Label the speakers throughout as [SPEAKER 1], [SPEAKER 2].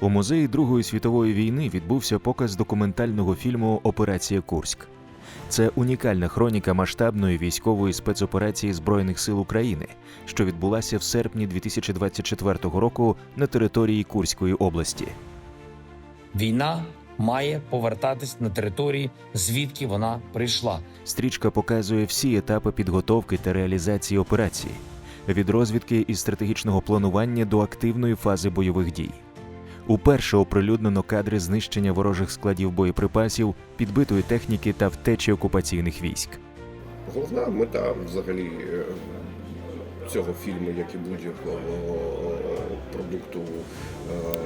[SPEAKER 1] У музеї Другої світової війни відбувся показ документального фільму Операція Курськ. Це унікальна хроніка масштабної військової спецоперації Збройних сил України, що відбулася в серпні 2024 року на території Курської області.
[SPEAKER 2] Війна має повертатись на території, звідки вона прийшла.
[SPEAKER 1] Стрічка показує всі етапи підготовки та реалізації операції від розвідки і стратегічного планування до активної фази бойових дій. Уперше оприлюднено кадри знищення ворожих складів боєприпасів, підбитої техніки та втечі окупаційних військ.
[SPEAKER 3] Головна мета взагалі е, цього фільму, як і будь-якого продукту, е,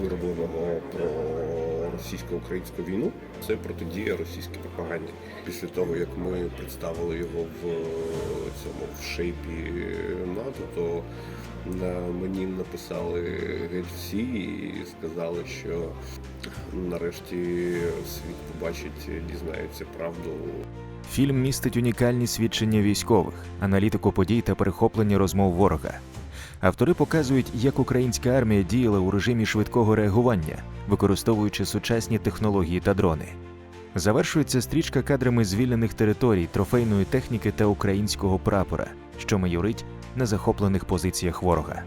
[SPEAKER 3] виробленого про російсько-українську війну, це протидія російській пропаганді. Після того, як ми представили його в цьому в шейпі НАТО, то мені написали геть і сказали, що нарешті світ побачить, дізнається правду
[SPEAKER 1] Фільм містить унікальні свідчення військових, аналітику подій та перехоплення розмов ворога. Автори показують, як українська армія діяла у режимі швидкого реагування, використовуючи сучасні технології та дрони. Завершується стрічка кадрами звільнених територій, трофейної техніки та українського прапора, що майорить на захоплених позиціях ворога.